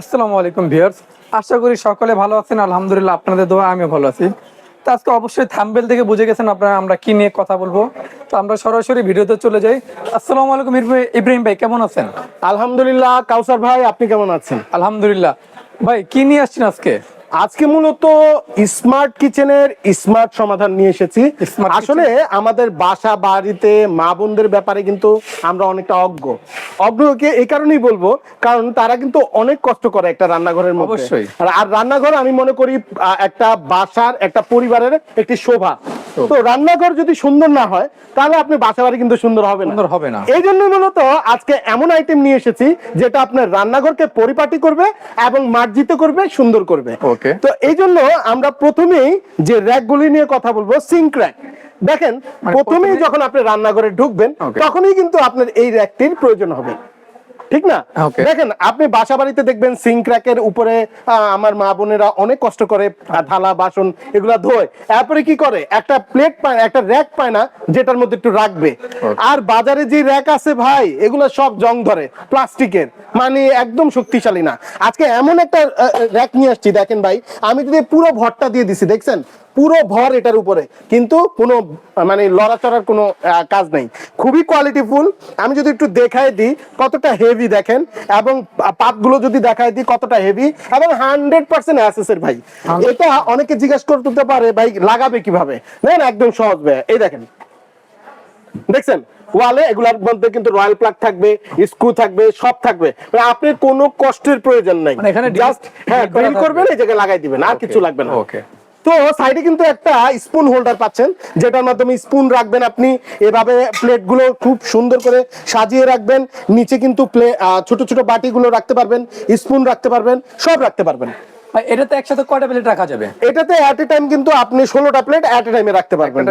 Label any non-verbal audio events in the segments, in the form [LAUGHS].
আসসালামু আলাইকুম ভিউয়ার্স। আশা করি সকলে ভালো আছেন আলহামদুলিল্লাহ আপনাদের দোয়া আমি ভালো আছি। তো আজকে অবশ্যই থাম্বেল থেকে বুঝে গেছেন আপনারা আমরা কি নিয়ে কথা বলব। তো আমরা সরাসরি ভিডিওতে চলে যাই। আসসালামু আলাইকুম ইব্রাহিম- ইব্রাহিম ভাই কেমন আছেন? আলহামদুলিল্লাহ কাউসার ভাই আপনি কেমন আছেন? আলহামদুলিল্লাহ। ভাই কি নিয়ে আসছেন আজকে? আজকে মূলত স্মার্ট কিচেনের স্মার্ট সমাধান নিয়ে এসেছি। আসলে আমাদের বাসা বাড়িতে মা বোনদের ব্যাপারে কিন্তু আমরা অনেকটা অজ্ঞ। অজ্ঞকে এই কারণেই বলব কারণ তারা কিন্তু অনেক কষ্ট করে একটা রান্নাঘরের মধ্যে। আর- রান্নাঘর আমি মনে করি একটা বাসার একটা পরিবারের একটি শোভা। তো রান্নাঘর যদি সুন্দর না হয় তাহলে আপনি বাসা বাড়ি কিন্তু সুন্দর হবে না। সুন্দর হবে না। এই জন্য মূলত আজকে এমন আইটেম নিয়ে এসেছি যেটা আপনার রান্নাঘরকে পরিপাটি করবে এবং মার্জিত করবে সুন্দর করবে। Okay. তো এই জন্য আমরা প্রথমেই যে র্যাকগুলি নিয়ে কথা বলব সিঙ্ক র্যাক। দেখেন মানে প্রথমেই যখন আপনি রান্নাঘরে ঢুকবেন তখনই কিন্তু আপনার এই র্যাকটির প্রয়োজন হবে। ঠিক না? দেখেন আপনি বাসা বাড়িতে দেখবেন সিঙ্ক র্যাকের উপরে আমার মা বোনেরা অনেক কষ্ট করে থালা বাসন এগুলা ধোয়। তারপরে কি করে? একটা প্লেট পায় না, একটা র্যাক পায় না যেটার মধ্যে একটু রাখবে। আর বাজারে যে র্যাক আছে ভাই এগুলো সব জং ধরে প্লাস্টিকের। মানে একদম শক্তিশালী না। আজকে এমন একটা র্যাক নিয়ে আসছি দেখেন ভাই আমি যদি পুরো ভরটা দিয়ে দিছি দেখছেন? পুরো ভর এটার উপরে। কিন্তু কোনো মানে লড়াচড়ার কোনো কাজ নেই। খুবই কোয়ালিটিফুল আমি যদি একটু দেখাই দিই কতটা হেভি দেখেন এবং পাতগুলো যদি দেখাই দিই কতটা হেভি এবং হান্ড্রেড পার্সেন্ট অ্যাসেসের ভাই। এটা অনেকে জিজ্ঞাসা করতে পারে ভাই লাগাবে কীভাবে? দেখেন একদম সহজ ভাই। এই দেখেন। দেখছেন? ওয়ালে এগুলার মধ্যে কিন্তু রয়্যাল প্লাগ থাকবে স্ক্রু থাকবে সব থাকবে। মানে আপনার কোনো কষ্টের প্রয়োজন নাই। মানে এখানে জাস্ট হ্যাঁ drill ড্রিল করবেন এই জায়গায় লাগাই দিবেন আর কিছু লাগবে না। ওকে তো সাইডে কিন্তু একটা স্পুন হোল্ডার পাচ্ছেন, যেটার মাধ্যমে স্পুন রাখবেন আপনি। এভাবে প্লেটগুলো খুব সুন্দর করে সাজিয়ে রাখবেন। নিচে কিন্তু প্লে ছোট ছোট বাটিগুলো রাখতে পারবেন স্পুন রাখতে পারবেন, সব রাখতে পারবেন। এটাতে একসাথে কয়টা প্লেট রাখা যাবে? এটাতে অ্যাট এ টাইম কিন্তু আপনি ষোলোটা প্লেট অ্যাট এ টাইমে রাখতে পারবেন।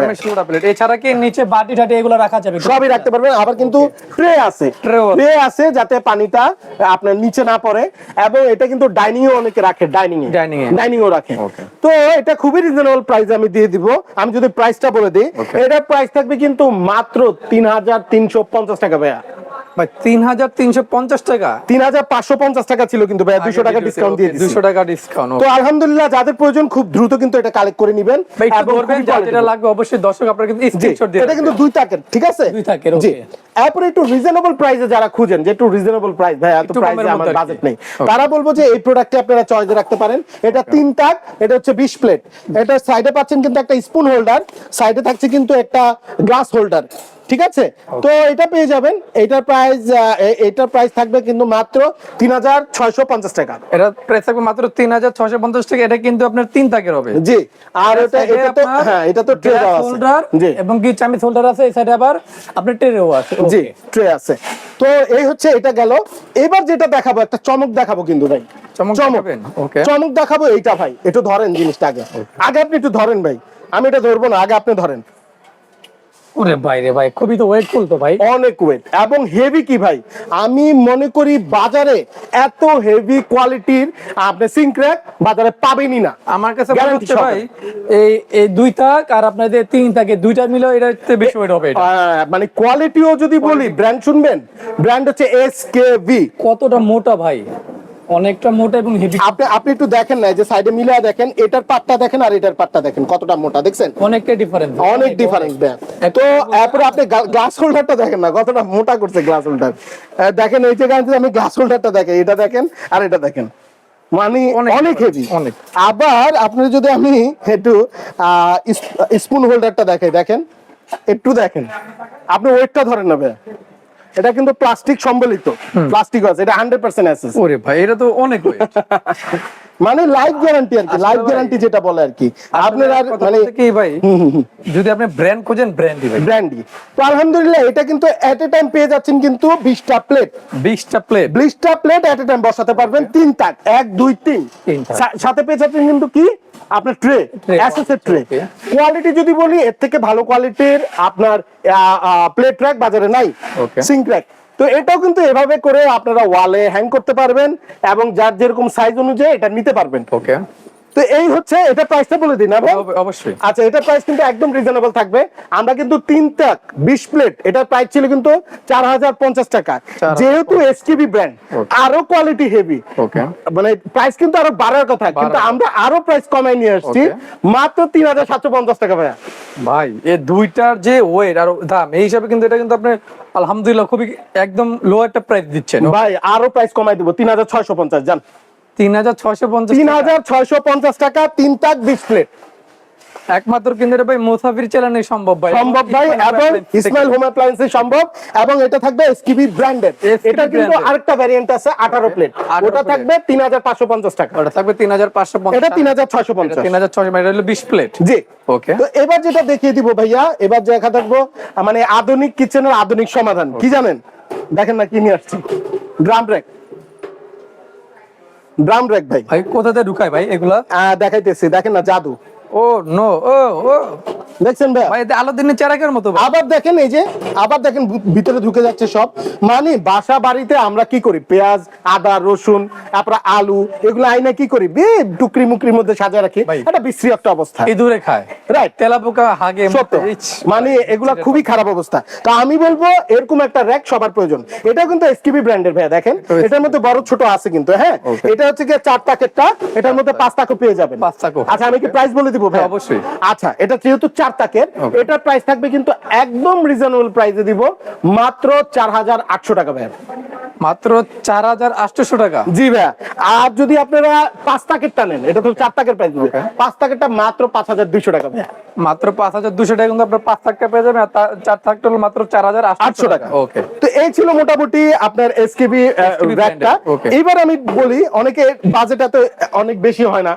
প্লেট এছাড়া কি নিচে বাটি টাটি এগুলো রাখা যাবে? সবই রাখতে পারবেন। আবার কিন্তু ট্রে আছে। ট্রে আছে। যাতে পানিটা আপনার নিচে না পড়ে এবং এটা কিন্তু ডাইনিং এ অনেকে রাখে ডাইনিং এ Dining এ। ডাইনিং ও রাখে তো এটা খুবই রিজনেবল প্রাইস আমি দিয়ে দিব। আমি যদি প্রাইসটা বলে দিই. এটার প্রাইস থাকবে কিন্তু মাত্র তিন হাজার তিনশো পঞ্চাশ টাকা ভাইয়া। ভাই তিন হাজার তিনশো পঞ্চাশ টাকা। তিন হাজার পাঁচশো পঞ্চাশ টাকা ছিল কিন্তু দুশো টাকা ডিসকাউন্ট দিয়ে দুশো টাকা ডিসকাউন্ট তো আলহামদুলিল্লাহ যাদের প্রয়োজন খুব দ্রুত কিন্তু এটা কালেক্ট করে নিবেন। একটু এবং ধরবেন খুবই যা যেটা লাগবে অবশ্যই দর্শক আপনারা কিন্তু স্ক্রিনশট দিয়ে এটা কিন্তু দুই টাকের ঠিক আছে? দুই টাকের, জি। এরপরে একটু রিজনেবল প্রাইসে যারা খুঁজেন যে একটু রিজনেবল প্রাইস ভাই এত প্রাইসে আমার। বাজেট নেই। তারা বলব যে এই প্রোডাক্টটি আপনারা চয়েসে রাখতে পারেন। এটা তিন টাক এটা হচ্ছে 20 প্লেট এটা সাইডে পাচ্ছেন কিন্তু একটা স্পুন হোল্ডার সাইডে থাকছে কিন্তু একটা গ্লাস হোল্ডার ঠিক আছে? তো এটা পেয়ে যাবেন। এটার প্রাইস এটার প্রাইস থাকবে কিন্তু মাত্র তিন হাজার ছয়শো পঞ্চাশ টাকা। এটা প্রাইস থাকবে মাত্র তিন হাজার ছশো পঞ্চাশ টাকা। এটা কিন্তু আপনার তিন তাকের হবে। জি। আর এটা এটা তো হ্যাঁ এটা তো ট্রে holder এবং কি চামিচ হোল্ডার আছে এই সাইডে আবার আপনার ট্রেও আছে। জি ট্রে আছে। তো এই হচ্ছে এটা গেল। এবার যেটা দেখাবো একটা চমক দেখাবো কিন্তু ভাই. চমক দেখাবো এইটা ভাই। একটু ধরেন জিনিসটা আগে। আগে আপনি একটু ধরেন ভাই। আমি এটা ধরবো না আগে আপনি ধরেন। ওরে ভাই রে ভাই খুবই তো ওয়েটফুল তো ভাই। অনেক ওয়েট এবং হেভি কি ভাই? আমি মনে করি বাজারে এত হেভি কোয়ালিটির আপনি সিঙ্ক বাজারে পাবেনই না। আমার কাছে মনে হচ্ছে ভাই এই এই দুই তাক আর আপনাদের তিন তাকে দুইটা মিলে এটা বেশি ওয়েট হবে আহ, মানে কোয়ালিটিও যদি বলি ব্র্যান্ড শুনবেন? ব্র্যান্ড হচ্ছে এস কে ভি কতটা মোটা ভাই? অনেকটা মোটা এবং হেভি আপনি আপনি একটু দেখেন না যে সাইডে মিলিয়ে দেখেন এটার পাটটা দেখেন আর এটার পাটটা দেখেন কতটা মোটা দেখছেন? অনেকটা ডিফারেন্স অনেক ডিফারেন্স তো এরপরে আপনি গ্লাস হোল্ডারটা দেখেন না কতটা মোটা করছে গ্লাস হোল্ডার দেখেন এই জায়গায় যদি আমি গ্লাস হোল্ডারটা দেখেন এটা দেখেন আর এটা দেখেন। মানে অনেক হেভি অনেক। আবার আপনি যদি আমি একটু স্পুন হোল্ডারটা দেখে দেখেন একটু দেখেন। আপনি ওয়েটটা ধরেন না ভাই। এটা কিন্তু প্লাস্টিক সম্বলিত। প্লাস্টিক আছে এটা হান্ড্রেড পার্সেন্ট আছে ওরে ভাই এটা তো অনেক ওয়েট [LAUGHS] মানে লাইফ গ্যারান্টি আর কি লাইফ গ্যারান্টি যেটা বলে আর কি। আপনার আর মানে কি ভাই? যদি আপনি ব্র্যান্ড খোঁজেন ব্র্যান্ড দিবেন ব্র্যান্ডি তো আলহামদুলিল্লাহ এটা কিন্তু এট এ টাইম পেয়ে যাচ্ছেন কিন্তু বিশটা প্লেট বিশটা প্লেট বিশটা প্লেট এট এ টাইম বসাতে পারবেন তিন তাক এক দুই তিন। তিন তাক। সা- সাথে পেয়ে যাচ্ছেন কিন্তু কি? আপনার ট্রে অ্যাসেসের ট্রে কোয়ালিটি যদি বলি এর থেকে ভালো কোয়ালিটির আপনার প্লেট ট্র্যাক বাজারে নাই. সিঙ্ক ট্র্যাক তো এটাও কিন্তু এভাবে করে আপনারা ওয়ালে হ্যাং করতে পারবেন এবং যার যেরকম সাইজ অনুযায়ী এটা নিতে পারবেন। ওকে তো এই হচ্ছে এটা প্রাইসটা বলে দিন অবশ্যই। আচ্ছা এটা প্রাইস কিন্তু একদম রিজনেবল থাকবে। আমরা কিন্তু তিন তাক বিশ প্লেট এটার প্রাইস ছিল কিন্তু চার হাজার পঞ্চাশ টাকা। যেহেতু ব্র্যান্ড আরও কোয়ালিটি হেভি মানে প্রাইস কিন্তু আরও বাড়ার কথা কিন্তু আমরা আরও প্রাইস কমাই নিয়ে আসছি। মাত্র তিন হাজার সাতশো পঞ্চাশ টাকা ভাইয়া। ভাই এই দুইটার যে ওয়েট আর দাম এই হিসাবে কিন্তু এটা কিন্তু আপনি আলহামদুলিল্লাহ খুবই একদম লো একটা প্রাইস দিচ্ছেন। ভাই আরও প্রাইস কমাই দিব তিন হাজার ছয়শো পঞ্চাশ জান। তিন হাজার ছয়শো পঞ্চাশ তিন হাজার ছয়শো পঞ্চাশ টাকা তিন তাক বিশ একমাত্র এটা ভাই মুসাফির চালানোই সম্ভব ভাই। সম্ভব ভাই এবং ইসমাইল হোম অ্যাপ্লায়েন্সে সম্ভব এবং এটা থাকবে এসকিবি ব্র্যান্ডের এটা কিন্তু আরেকটা ভ্যারিয়েন্ট আছে আঠারো প্লেট ওটা থাকবে টাকা। ওটা এটা হলো প্লেট জি। ওকে তো এবার যেটা দেখিয়ে দিব ভাইয়া এবার দেখা থাকব মানে আধুনিক কিচেনের আধুনিক সমাধান। কি জানেন? দেখেন না কি নিয়ে আসছি। ড্রাম র্যাক ড্রাম রেক ভাই। ভাই কোথাতে ঢুকায় ভাই এগুলা? আহ, দেখাইতেছি দেখেন না জাদু। Oh no oh oh. দেখছেন ভাই এতে আলাদিনের চেরাকের মতো আবার দেখেন এই যে আবার দেখেন ভিতরে ঢুকে যাচ্ছে সব। মানে বাসা বাড়িতে আমরা কি করি? পেঁয়াজ আদা রসুন তারপর আলু এগুলো আইনা কি করি? বে টুকরি মুকরির মধ্যে সাজা রাখি। ভাই। এটা বিশ্রী একটা অবস্থা। ইঁদুরে খায়। রাইট তেলা পোকা হাগে মানে এগুলা খুবই খারাপ অবস্থা। তো আমি বলব এরকম একটা র্যাক সবার প্রয়োজন। এটা কিন্তু এসকিবি ব্র্যান্ডের ভাইয়া দেখেন। এটার মধ্যে বড় ছোট আছে কিন্তু হ্যাঁ? এটা হচ্ছে কি চার টাকেরটা এটার মধ্যে পাঁচ টাকা পেয়ে যাবেন পাঁচ টাকা। আচ্ছা আমি কি প্রাইস বলে দিব ভাই হ্যাঁ, অবশ্যই। আচ্ছা এটা যেহেতু চার Okay. এটার প্রাইস থাকবে কিন্তু একদম রিজনেবল প্রাইসে দিব মাত্র চার হাজার আটশো টাকা ভাইয়া। মাত্র চার হাজার আটশোশো টাকা? জি ভাইয়া। আর যদি আপনারা পাঁচ টাকেরটা নেন এটা তো চার প্রাইস দিবে। পাঁচ মাত্র পাঁচ হাজার দুইশো টাকা ভাইয়া। মাত্র পাঁচ হাজার দুশো টাকা কিন্তু আপনার পাঁচ থাকটা পেয়ে যাবেন আর চার থাকটা হলো মাত্র চার হাজার আটশো টাকা। ওকে। তো এই ছিল মোটামুটি আপনার এসকেবি ব্যাগটা এইবার আমি বলি অনেকে বাজেট এত অনেক বেশি হয় না।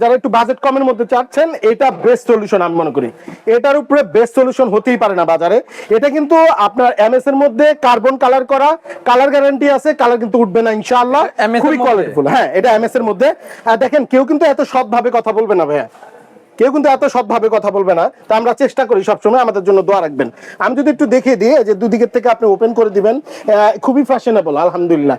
যারা একটু বাজেট কমের মধ্যে চাচ্ছেন এটা বেস্ট সলিউশন আমি মনে করি। এটার উপরে বেস্ট সলিউশন হতেই পারে না বাজারে। এটা কিন্তু আপনার এমএস এর মধ্যে কার্বন কালার করা কালার গ্যারান্টি আছে কালার কিন্তু উঠবে না ইনশাআল্লাহ। খুবই কোয়ালিটিফুল হ্যাঁ এটা এমএস এর মধ্যে। দেখেন কেউ কিন্তু এত সৎভাবে কথা বলবে না ভাইয়া। কেউ কিন্তু এত সৎভাবে কথা বলবে না। তা আমরা চেষ্টা করি সবসময় আমাদের জন্য দোয়া রাখবেন। আমি যদি একটু দেখিয়ে দিই যে দুদিকের থেকে আপনি ওপেন করে দিবেন খুবই ফ্যাশনেবল আলহামদুলিল্লাহ।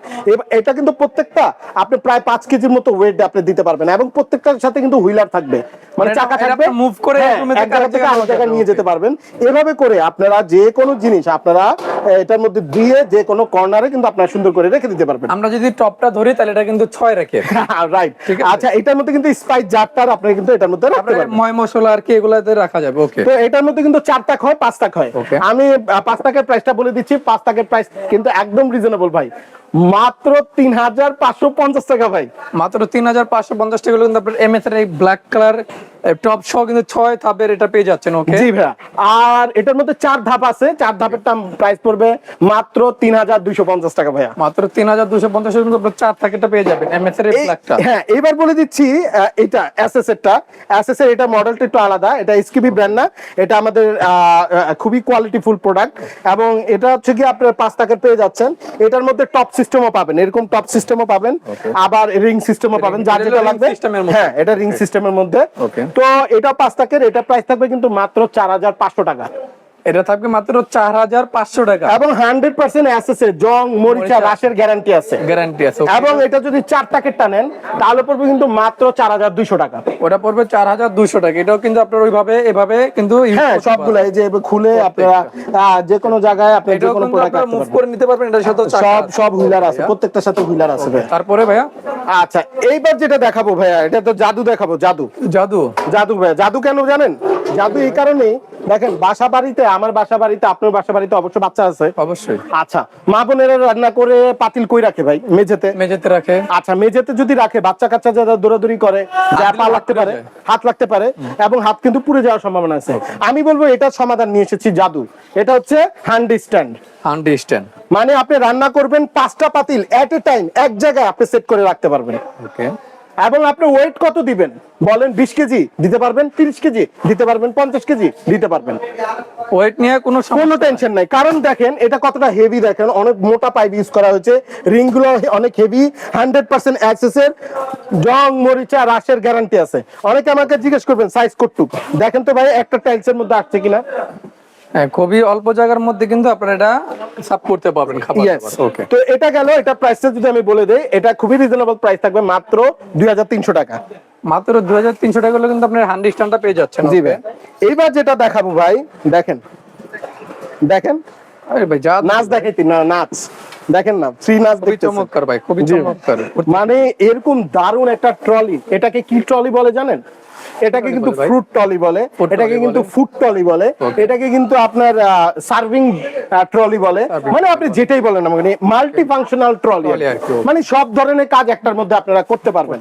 এটা কিন্তু প্রত্যেকটা আপনি প্রায় পাঁচ কেজির মতো ওয়েট আপনি দিতে পারবেন এবং প্রত্যেকটার সাথে কিন্তু হুইলার থাকবে। মানে মানে চাকা থাকবে move করে হ্যাঁ, এক জায়গা থেকে আরেক জায়গায় নিয়ে যেতে পারবেন। এভাবে করে আপনারা যে কোনো জিনিস আপনারা এটার মধ্যে দিয়ে যে কোনো কর্নারে কিন্তু আপনারা সুন্দর করে রেখে দিতে পারবেন। আমরা যদি টপটা ধরি তাহলে এটা কিন্তু ছয় রাখে রাইট [LAUGHS] ঠিক আছে। আচ্ছা এটার মধ্যে কিন্তু স্পাইস জারটার আপনি কিন্তু এটার মধ্যে রাখতে পারবেন। ময় মশলা আর কি এগুলাতে রাখা যাবে ওকে তো এটার মধ্যে কিন্তু চার টাক হয় পাঁচ টাক হয় আমি পাঁচ টাকার প্রাইসটা বলে দিচ্ছি পাঁচ টাকার প্রাইস কিন্তু একদম রিজনেবল ভাই। মাত্র তিন হাজার পাঁচশো পঞ্চাশ টাকা ভাই। মাত্র তিন হাজার পাঁচশো পঞ্চাশ টাকা কিন্তু আপনার এম এস এর এই ব্ল্যাক কালার টপ সহ কিন্তু ছয় ধাপের এটা পেয়ে যাচ্ছেন ওকে জি ভাইয়া। আর এটার মধ্যে চার ধাপ আছে চার ধাপের দাম প্রাইস পড়বে মাত্র তিন হাজার দুইশো পঞ্চাশ টাকা ভাইয়া। মাত্র তিন হাজার দুশো পঞ্চাশ কিন্তু আপনার চার থাকেটা পেয়ে যাবেন এম এস এর হ্যাঁ এবার বলে দিচ্ছি এটা এসএস এরটা এসএস এর এটা মডেলটা একটু আলাদা এটা এসকিবি ব্র্যান্ড না এটা আমাদের খুবই কোয়ালিটিফুল প্রোডাক্ট এবং এটা হচ্ছে কি আপনার পাঁচ টাকার পেয়ে যাচ্ছেন। এটার মধ্যে টপ সিস্টেমও পাবেন এরকম টপ সিস্টেমও পাবেন আবার রিং সিস্টেমও পাবেন যার যেটা লাগবে। হ্যাঁ এটা রিং সিস্টেমের মধ্যে. তো এটা পাঁচ টাকার এটা প্রাইস থাকবে কিন্তু মাত্র চার হাজার পাঁচশো টাকা। এটা থাকবে মাত্র চার হাজার পাঁচশো টাকা। এবং হান্ড্রেড পার্সেন্ট জং মরিচা। রাশের গ্যারান্টি আছে। গ্যারান্টি আছে এবং এটা যদি চার নেন তাহলে পড়বে কিন্তু মাত্র চার হাজার দুইশো টাকা। ওটা পড়বে চার হাজার দুশো টাকা। এটাও কিন্তু আপনার ওইভাবে এভাবে কিন্তু হ্যাঁ সবগুলো এই যে খুলে আপনারা যে কোনো জায়গায় আপনি যে কোনো প্রোডাক্ট মুভ করে নিতে পারবেন এটার সাথে সব সব হুইলার আছে প্রত্যেকটার সাথে হুইলার আছে তারপরে ভাইয়া? আচ্ছা এইবার যেটা দেখাবো ভাইয়া এটা তো জাদু দেখাবো জাদু। জাদু? জাদু ভাইয়া জাদু কেন জানেন? জাদু এই কারণে দেখেন বাসা বাড়িতে আমার বাসা বাড়িতে আপনার বাসা বাড়িতে অবশ্য বাচ্চা আছে। অবশ্যই। আচ্ছা মা বোনেরা রান্না করে পাতিল কই রাখে ভাই? মেঝেতে? মেঝেতে রাখে। আচ্ছা মেঝেতে যদি রাখে বাচ্চা কাচ্চা যারা দৌড়াদৌড়ি করে যা পা লাগতে পারে হাত লাগতে পারে এবং হাত কিন্তু পুড়ে যাওয়ার সম্ভাবনা আছে। আমি বলব এটা সমাধান নিয়ে এসেছি জাদু। এটা হচ্ছে হ্যান্ড স্ট্যান্ড হান্ডি স্ট্যান্ড মানে আপনি রান্না করবেন পাঁচটা পাতিল এট এ টাইম এক জায়গায় আপনি সেট করে রাখতে পারবেন। ওকে এবং আপনি ওয়েট কত দিবেন? বলেন বিশ কেজি দিতে পারবেন তিরিশ কেজি দিতে পারবেন পঞ্চাশ কেজি দিতে পারবেন। ওয়েট নিয়ে কোনো কোনো টেনশন নাই। কারণ দেখেন এটা কতটা হেভি দেখেন অনেক মোটা পাইপ ইউজ করা হয়েছে। রিংগুলো অনেক হেভি হান্ড্রেড পার্সেন্ট অ্যাক্সেসের জং মরিচা রাশের গ্যারান্টি আছে। অনেকে আমাকে জিজ্ঞেস করবেন সাইজ কটুক দেখেন তো ভাই একটা টাইলসের মধ্যে আসছে কিনা? হ্যাঁ, খুবই অল্প জায়গার মধ্যে কিন্তু আপনারা এটা সাব করতে পারবেন খাবার ওকে তো এটা গেল এটা প্রাইসটা যদি আমি বলে দেই এটা খুবই রিজনেবল প্রাইস থাকবে মাত্র দুই টাকা। মাত্র দুই হাজার তিনশো টাকা হলে কিন্তু হান্ডি স্ট্যান্ডটা পেয়ে যাচ্ছেন জি ভাই। এইবার যেটা দেখাবো ভাই দেখেন। দেখেন? আরে ভাই যা নাচ দেখাইতি না নাচ। দেখেন না ফ্রি নাচ দেখতেছেন চমৎকার ভাই খুবই। চমৎকার। মানে এরকম দারুণ একটা ট্রলি এটাকে কি ট্রলি বলে জানেন? এটাকে কিন্তু ফ্রুট ট্রলি বলে। এটাকে কিন্তু ফুড ট্রলি বলে। এটাকে কিন্তু আপনার সার্ভিং ট্রলি বলে। মানে আপনি যেটাই বলেন মানে মাল্টি ফাংশনাল ট্রলি. মানে সব ধরনের কাজ একটার মধ্যে আপনারা করতে পারবেন?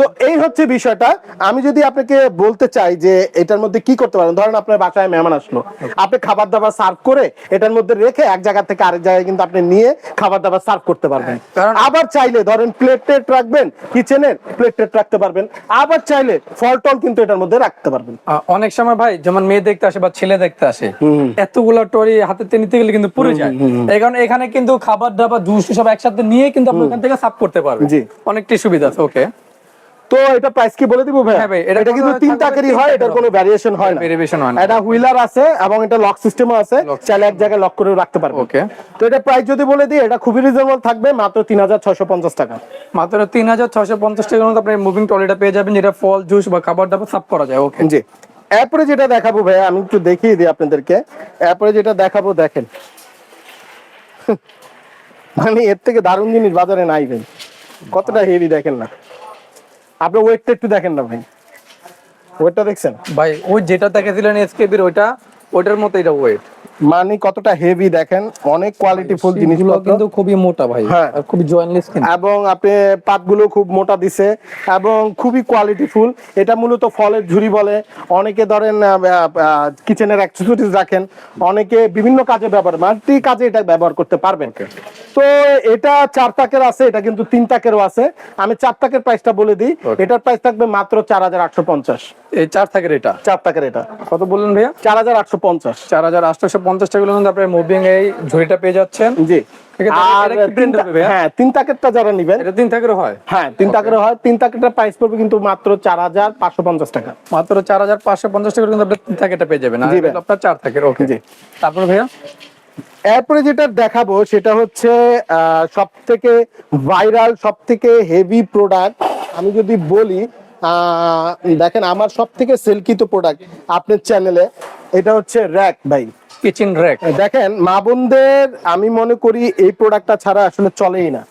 তো এই হচ্ছে বিষয়টা। আমি যদি আপনাকে বলতে চাই যে এটার মধ্যে কি করতে পারেন ধরেন আপনার বাসায় মেহমান আসলো। আপনি খাবার দাবার সার্ভ করে এটার মধ্যে রেখে এক জায়গা থেকে আরেক জায়গায় কিন্তু আপনি নিয়ে খাবার দাবার সার্ভ করতে পারবেন। আবার চাইলে ধরেন প্লেট টেট রাখবেন কিচেনের প্লেট টেট রাখতে পারবেন। আবার চাইলে ফল টল কিন্তু এটার মধ্যে রাখতে পারবেন। অনেক সময় ভাই যেমন মেয়ে দেখতে আসে বা ছেলে দেখতে আসে এতগুলো টরি হাতে নিতে গেলে কিন্তু পুরে যায়। এই কারণে এখানে কিন্তু খাবার দাবার জুস সব একসাথে নিয়ে কিন্তু আপনি ওখান থেকে সাফ করতে পারবেন। জি। অনেকটাই সুবিধা আছে ওকে তো এটা প্রাইস কি বলে দিব ভাই? হ্যাঁ ভাই, এটা কিন্তু তিন টাকারই হয় এটার কোনো ভ্যারিয়েশন হয় না। ভেরিয়েশন হয় না। এটা হুইলার আছে এবং এটা লক সিস্টেমও আছে চাইলে এক জায়গায় লক করেও রাখতে পারবে ওকে তো এটা প্রাইস যদি বলে দিই এটা খুবই রিজনেবল থাকবে মাত্র তিন হাজার ছয়শো পঞ্চাশ টাকা। মাত্র তিন হাজার ছশো পঞ্চাশ টাকার মধ্যে আপনি মুভিং ট্রলিটা পেয়ে যাবেন যেটা ফল জুস বা খাবার দাবার সাফ করা যায় ওকে জি। এরপরে যেটা দেখাবো ভাই আমি একটু দেখিয়ে দিই আপনাদেরকে। এরপরে যেটা দেখাবো দেখেন। [LAUGHS] মানে এর থেকে দারুণ জিনিস বাজারে নাই ভাই। কতটা হেভি দেখেন না। আপনি ওয়েটটা একটু দেখেন না ভাই। ওয়েটটা দেখছেন? ভাই, ওই যেটা দেখেছিলেন এসকেবির ওইটা, ওইটার মতো এটা ওয়েট মানে কতটা হেভি দেখেন অনেক কোয়ালিটি ফুল জিনিসগুলো কিন্তু খুবই মোটা ভাই হ্যাঁ। আর খুবই জয়েন্টলেস কিন্তু। এবং আপনি পাতগুলো খুব মোটা দিছে এবং খুবই কোয়ালিটি ফুল। এটা মূলত ফলের ঝুড়ি বলে। অনেকে ধরেন কিচেনের অ্যাক্সেসরিজ রাখেন। অনেকে বিভিন্ন কাজে ব্যবহার মাল্টি কাজে এটা ব্যবহার করতে পারবেন। তো এটা চার তাকের আছে এটা কিন্তু তিন তাকেরও আছে। আমি চার তাকের প্রাইসটা বলে দিই। এটার প্রাইস থাকবে মাত্র চার হাজার আটশো পঞ্চাশ। এই চার তাকের এটা? চার তাকের এটা। কত বললেন ভাইয়া? চার হাজার আটশো পঞ্চাশ। চার হাজার আটশোশো পঞ্চাশ টাকা কিন্তু আপনার মুভিং এই ঝুড়িটা পেয়ে যাচ্ছেন। জি। আর তিন brand হ্যাঁ তিন তাকেরটা যারা নিবেন। এটা তিন হয়। হ্যাঁ তিন টাকার হয়। তিন টাকাটার প্রাইস পড়বে কিন্তু মাত্র চার হাজার পাঁচশো পঞ্চাশ টাকা। মাত্র চার হাজার পাঁচশো পঞ্চাশ টাকা কিন্তু তিন পেয়ে যাবেন। আপনার চার ওকে জি। তারপরে ভাইয়া? এরপরে যেটা দেখাবো সেটা হচ্ছে সব থেকে ভাইরাল সব থেকে হেভি প্রোডাক্ট আমি যদি বলি আহ, দেখেন আমার সব থেকে সেলকিত প্রোডাক্ট আপনার চ্যানেলে এটা হচ্ছে র্যাক ভাই। কিচেন র্যাক দেখেন মা বোনদের আমি মনে করি এই প্রোডাক্টটা ছাড়া আসলে চলেই না।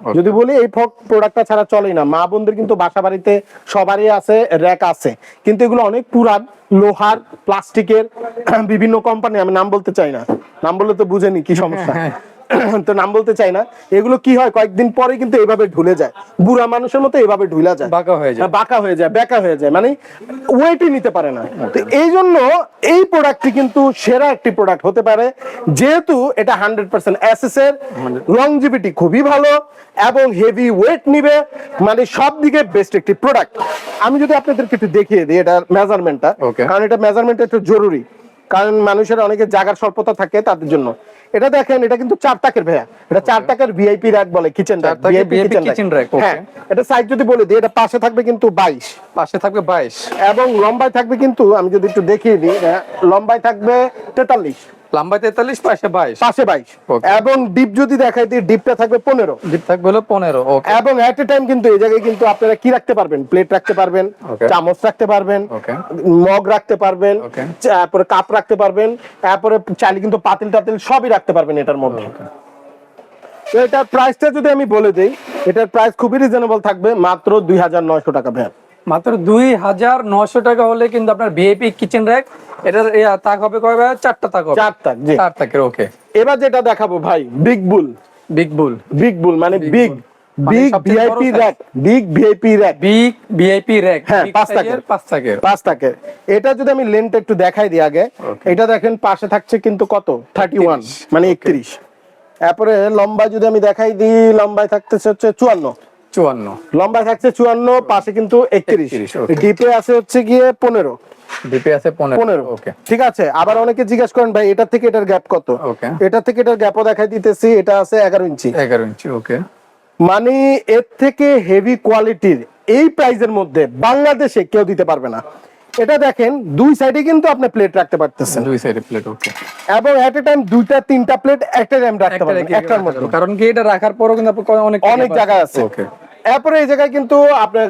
যদি বলি এই প্রোডাক্টটা ছাড়া চলেই না। মা বোনদের কিন্তু বাসা বাড়িতে সবারই আছে র্যাক আছে। কিন্তু এগুলো অনেক পুরান লোহার প্লাস্টিকের [CLEARS THROAT] বিভিন্ন কোম্পানি আমি নাম বলতে চাই না। নাম বললে তো বুঝেনি কি সমস্যা। [COUGHS] তো নাম বলতে চাই না। এগুলো কি হয়? কয়েকদিন পরে কিন্তু এইভাবে ঢুলে যায়। বুড়া মানুষের মতো এইভাবে ঢুলে যায়। বাঁকা হয়ে যায়। হ্যাঁ, বাঁকা হয়ে যায় বেকা হয়ে যায়। মানে ওয়েটই নিতে পারে না। তো এই জন্য এই প্রোডাক্টটি কিন্তু সেরা একটি প্রোডাক্ট হতে পারে। যেহেতু এটা হান্ড্রেড পার্সেন্ট এসএস এর। লংজিভিটি খুবই ভালো এবং হেভি ওয়েট নিবে। মানে সব দিকে বেস্ট একটি প্রোডাক্ট আমি যদি আপনাদেরকে একটু দেখিয়ে দিই এটা মেজারমেন্টটা. কারণ এটা মেজারমেন্ট একটু জরুরি। কারণ মানুষের অনেকে জায়গার স্বল্পতা থাকে তাদের জন্য। এটা দেখেন এটা কিন্তু চার টাকের ভাইয়া। এটা চার টাকার ভিআইপি র্যাক বলে kitchen rack VIP kitchen rack হ্যাঁ এটা সাইজ যদি বলে দিই এটা পাশে থাকবে কিন্তু 22 পাশে থাকবে 22 এবং লম্বায় থাকবে কিন্তু আমি যদি একটু দেখিয়ে দিই লম্বায় থাকবে 43 লম্বা তেতাল্লিশ পাশে বাইশ। পাশে বাইশ। এবং ডিপ যদি দেখাই ডিপটা থাকবে পনেরো। ডিপ থাকবে হলো পনেরো এবং এট এ টাইম কিন্তু এই জায়গায় কিন্তু আপনারা কি রাখতে পারবেন? প্লেট রাখতে পারবেন চামচ রাখতে পারবেন মগ রাখতে পারবেন তারপরে কাপ রাখতে পারবেন তারপরে চাইলে কিন্তু পাতিল টাতিল সবই রাখতে পারবেন এটার মধ্যে। এটার প্রাইসটা যদি আমি বলে দিই এটার প্রাইস খুবই রিজনেবল থাকবে মাত্র দুই হাজার নয়শো টাকা ভ্যাট মাত্র দুই হাজার নশো টাকা হলে কিন্তু আপনার ভিআইপি কিচেন র্যাক এটার তাক হবে কয় ভাই? চারটা তাক হবে। চার তাক চার তাকের ওকে এবার যেটা দেখাবো ভাই big bull big bull big bull মানে big big VIP rack big VIP rack big VIP rack হ্যাঁ, পাঁচ তাকের। পাঁচ তাকের। পাঁচ টাকের এটা যদি আমি লেনটা একটু দেখাই দিই আগে এটা দেখেন পাশে থাকছে কিন্তু কত? থার্টি ওয়ান মানে একত্রিশ। তারপরে লম্বা যদি আমি দেখাই দিই লম্বায় থাকতেছে হচ্ছে চুয়ান্ন। চুয়ান্ন। থাকছে চুয়ান্ন পাশে কিন্তু একত্রিশ। 31, ডিপে আছে হচ্ছে গিয়ে পনেরো। ডিপে আছে পনেরো ওকে ঠিক আছে আবার অনেকে জিজ্ঞেস করেন ভাই এটা থেকে এটার গ্যাপ কত? ওকে এটা থেকে এটার গ্যাপও দেখাই দিতেছি এটা আছে এগারো ইঞ্চি। এগারো ইঞ্চি ওকে মানে এর থেকে হেভি কোয়ালিটির এই প্রাইজের মধ্যে বাংলাদেশে কেউ দিতে পারবে না। এটা দেখেন দুই সাইডে কিন্তু আপনি প্লেট রাখতে পারতেছেন। দুই সাইডে প্লেট ওকে এবং এট এ টাইম দুইটা তিনটা প্লেট একটা টাইম রাখতে পারবেন একটার মধ্যে। কারণ কি এটা রাখার পরও কিন্তু অনেক অনেক জায়গা আছে। ওকে এরপরে এই জায়গায় কিন্তু আপনি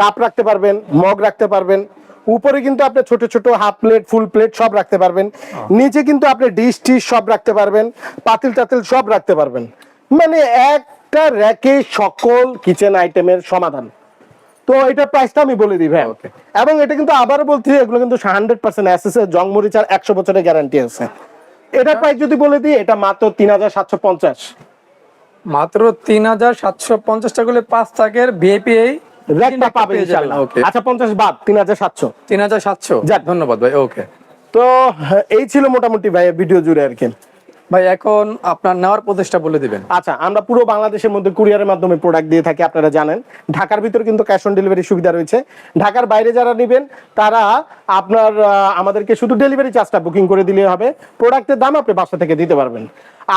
কাপ রাখতে পারবেন মগ রাখতে পারবেন। উপরে কিন্তু আপনি ছোট ছোট হাফ প্লেট ফুল প্লেট সব রাখতে পারবেন। নিচে কিন্তু আপনি ডিশ টিশ সব রাখতে পারবেন পাতিল টাতিল সব রাখতে পারবেন। মানে একটা র্যাকে সকল কিচেন আইটেমের সমাধান। তো এটা প্রাইসটা আমি বলে দিই ভাই এবং এটা কিন্তু আবার বলছি এগুলো কিন্তু হান্ড্রেড পার্সেন্ট অ্যাসেস জং মরিচার একশো বছরের গ্যারান্টি আছে। এটার প্রাইস যদি বলে দিই এটা মাত্র তিন হাজার সাতশো পঞ্চাশ। মাত্র তিন হাজার সাতশো পঞ্চাশ টাকা হলে পাঁচ থাকের ভিআইপি এই র্যাকটা পাবে ইনশাআল্লাহ ওকে আচ্ছা পঞ্চাশ বাদ তিন হাজার সাতশো। তিন হাজার সাতশো। যাক। ধন্যবাদ ভাই ওকে তো এই ছিল মোটামুটি ভাই ভিডিও জুড়ে আর কি। ভাই, এখন আপনার নেওয়ার প্রচেষ্টা বলে দিবেন। আচ্ছা আমরা পুরো বাংলাদেশের মধ্যে কুরিয়ারের মাধ্যমে প্রোডাক্ট দিয়ে থাকি, আপনারা জানেন। ঢাকার ভিতরে কিন্তু ক্যাশ অন ডেলিভারি সুবিধা রয়েছে। ঢাকার বাইরে যারা নেবেন, তারা আপনার আমাদেরকে শুধু ডেলিভারি চার্জটা বুকিং করে দিলে হবে। প্রোডাক্টের দাম আপনি বাসা থেকে দিতে পারবেন।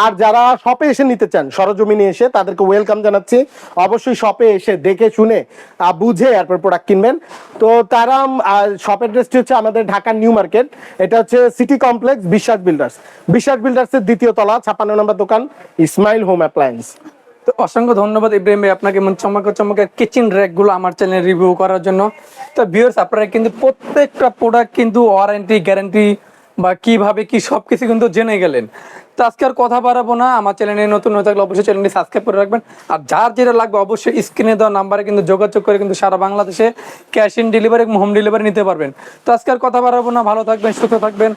আর যারা শপে এসে নিতে চান, সরজমিনে এসে তাদেরকে ওয়েলকাম জানাচ্ছি। অবশ্যই শপে এসে দেখে শুনে বুঝে এরপর প্রোডাক্ট কিনবেন। তো তারা শপের ড্রেসটি হচ্ছে আমাদের ঢাকার নিউ মার্কেট। এটা হচ্ছে সিটি কমপ্লেক্স বিশ্বাস বিল্ডার্স বিশ্বাস বিল্ডার্সের দ্বিতীয় তলা, ছাপ্পান্ন নম্বর দোকান ইসমাইল হোম অ্যাপ্লায়েন্স তো অসংখ্য ধন্যবাদ ইব্রাহিম ভাই আপনাকে এমন চমৎকার চমৎকার কিচেন র্যাকগুলো আমার চ্যানেলে রিভিউ করার জন্য। তো ভিউয়ার্স আপনারা কিন্তু প্রত্যেকটা প্রোডাক্ট কিন্তু ওয়ারেন্টি গ্যারান্টি বা কীভাবে কি সব কিছু কিন্তু জেনে গেলেন। তো আজকে আর কথা বাড়াবো না, আমার চ্যানেলে নতুন হয়ে থাকলে অবশ্যই চ্যানেলটি সাবস্ক্রাইব করে রাখবেন। আর যার যেটা লাগবে অবশ্যই স্ক্রিনে দেওয়া নাম্বারে কিন্তু যোগাযোগ করে কিন্তু সারা বাংলাদেশে ক্যাশ ইন ডেলিভারি এবং হোম ডেলিভারি নিতে পারবেন। তো আজকে আর কথা বাড়াবো না, ভালো থাকবেন, সুস্থ থাকবেন।